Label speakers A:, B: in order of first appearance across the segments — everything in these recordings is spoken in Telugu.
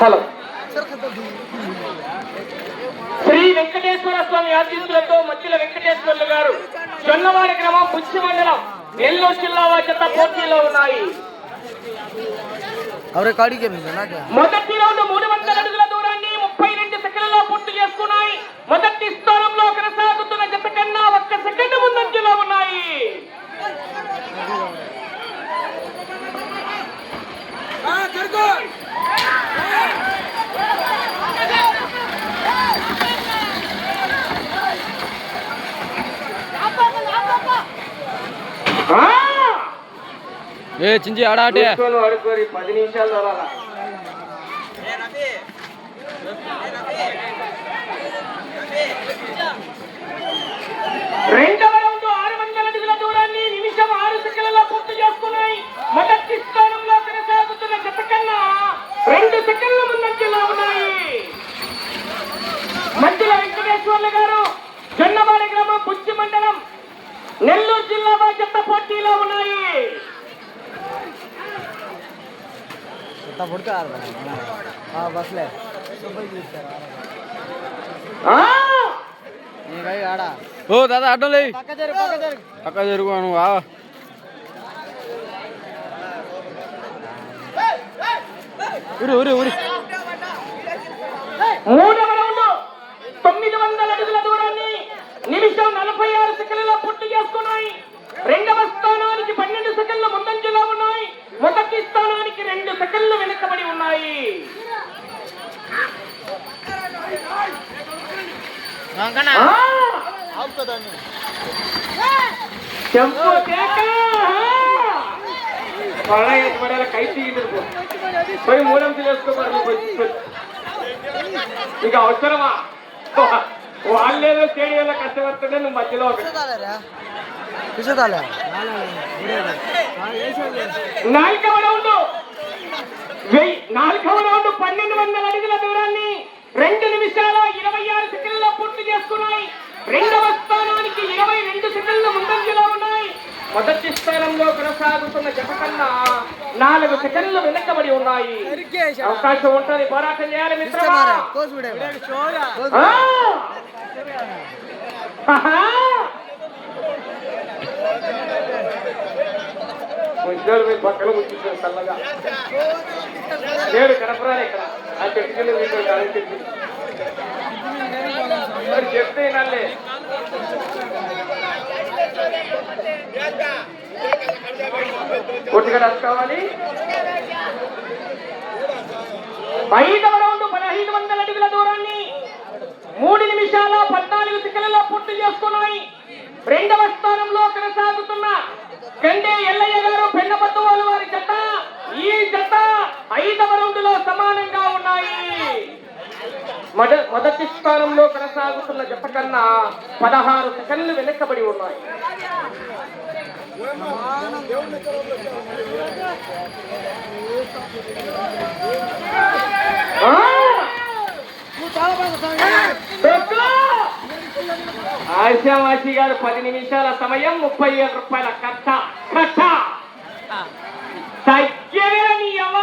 A: హలో. శ్రీ వెంకటేశ్వర స్వామి ఆశీస్సులతో మధ్యల వెంకటేశ్వర్లు గారు జొన్నవాడ గ్రామం పుచ్చి మండలం నెల్లూరు జిల్లా వాచత పోటీలో ఉన్నాయి. మొదటి రౌండ్ మూడు వందల అడుగుల దూరాన్ని ముప్పై రెండు సెకండ్లలో పూర్తి చేసుకున్నాయి. మొదటి స్థానంలో కొనసాగుతున్న జత కన్నా ఒక్క సెకండ్ ముందంజలో ఉన్నాయి.
B: ఏ చించి
A: ఆడాటే. పది నిమిషాలు రెండవ రౌండ్ ఆరు వందల అడుగుల దూరాన్ని నిమిషం ఆరు సెకండ్లలో పూర్తి చేసుకున్నాయి మొదటి స్థానంలో కొనసాగుతున్న గత కన్నా రెండు సెకండ్ల ముందంజలో ఉన్నాయి. మంజుల వెంకటేశ్వర్లు గారు జొన్నవాడ గ్రామం బుచ్చి మండలం నెల్లూరు జిల్లా జత పోటీలో ఉన్నాయి.
C: ಬಿಡ್ತಾರ ಹಾ ಬಸ್ಲೆ
A: ఆ!
C: ಈಗ ಆಡ
B: ఓ దాదా అడ్డం లే
C: పక్క జరు పక్క జరు
B: పక్క జరుగు నువ్వు ఆ. ఉరి ఉరి ఉరి
A: మూడవ రౌండ్ తొమ్మిది వందల అడుగుల దూరాన్ని నిమిషం నలభై ఆరు సెకండ్లలో పూర్తి చేసుకున్నాయి రెండవ స్థానానికి పన్నెండు సెకండ్ల ముందంజలో ఉన్నాయి మొదటి స్థానానికి రెండు సెకండ్లు వెనుకబడి ఉన్నాయి ఆ! చెంపు కేక! పళ్ళ ఎత్తి పడేలా కై తీయలేదు పో. పోయి మూడంతులు వేసుకోమని ఇక అవసరమా వాళ్ళేదో స్టేడియంలో కష్టపడుతుంటే నువ్వు మధ్యలో ఒకటి
C: విషదాలే.
A: నాలుగవ పన్నెండు వందల అడుగుల దూరాన్ని రెండు నిమిషాల ఇరవై ఆరు సెకండ్లలో పూర్తి చేసుకున్నాయి. రెండవ స్థానానికి ఇరవై రెండు సెకండ్లు ముందంజలో ఉన్నాయి. మొదటి స్థానంలో కొనసాగుతున్న జపకన్నా నాలుగు సెకండ్లు వెనకబడి ఉన్నాయి. అవకాశం ఉంటుంది. పోరాటం చేయాలి మిత్రమా? ఇద్దరు మీరు పక్కన కూర్చుంటారు చల్లగా నేను కనపరాలి ఇక్కడ. ఆ చెట్టు మీకు కూర్చోండి మరి చెప్తే నల్లే ఒట్టుగా రాసుకోవాలి ఐదవ రౌండ్ పదహైదు వందల అడుగుల దూరాన్ని మూడు నిమిషాల పద్నాలుగు సెకండ్లలో పూర్తి చేసుకున్నాయి. రెండవ స్థానంలో కొనసాగుతున్న కండే ఎల్లయ్య గారు పెన్నపట్టు వాళ్ళ వారి జత. ఈ జత ఐదవ రౌండ్లో సమానంగా ఉన్నాయి. మొద- మొదటి స్థానంలో కొనసాగుతున్న జత కన్నా పదహారు సెకండ్లు వెనకబడి ఉన్నాయి ఆ! ఆశావాసి గారు పది నిమిషాల సమయం ముప్పై ఏడు రూపాయల కట్ట కట్ట తగ్గరే నీ అవ్వ.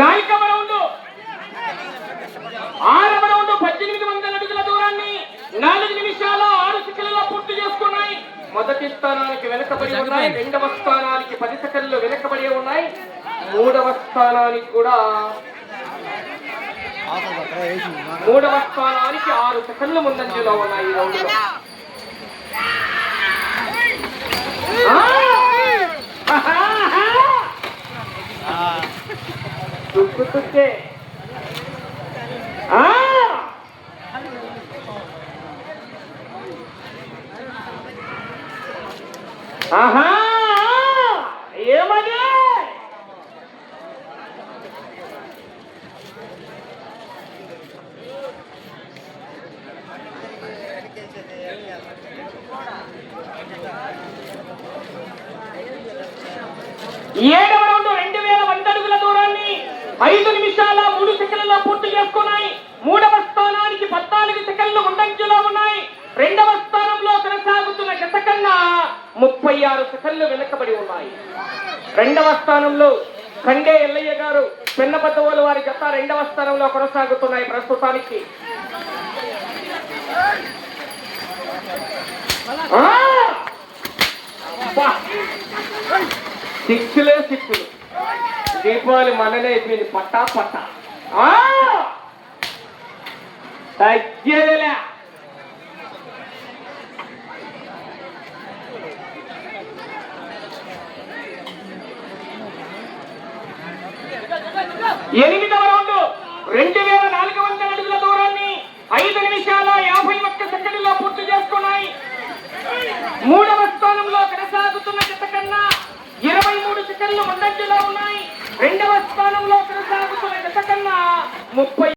A: నాలుగవ రౌండ్ ఆరవ రౌండ్ పద్దెనిమిది వందల అడుగుల దూరాన్ని నాలుగు నిమిషాల ఆరు సెకండ్లలో పూర్తి చేసుకున్నాయి. మొదటి స్థానానికి వెనకబడి ఉన్నాయి. రెండవ స్థానానికి పది సెకండ్లు వెనకబడి ఉన్నాయి. మూడవ స్థానానికి కూడా మూడవ స్థానానికి ఆరు సెకండ్ల ముందంజలో ఉన్నాయి ఈ ఆహా! ఏడవ రౌండ్ రెండు వేల వంద అడుగుల దూరాన్ని ఐదు నిమిషాల మూడు సెకండ్లలో పూర్తి చేసుకున్నాయి. మూడవ స్థానానికి పద్నాలుగు సెకండ్లు ఉండంచులో ఉన్నాయి. రెండవ స్థానంలో కొనసాగుతున్న జత కన్నా ముప్పై ఆరు సెకండ్లు వెనకబడి ఉన్నాయి. రెండవ స్థానంలో కండే ఎల్లయ్య గారు పెన్నబద్దవోలు వారి జత రెండవ స్థానంలో కొనసాగుతున్నాయి ప్రస్తుతానికి. సిక్స్లే సిక్స్లు దీపావళి మననే అయిపోయింది. పట్టా పట్టా. ఆ! తగ్గేదిలే. ఎనిమిదవ రౌండ్. రెండు వేల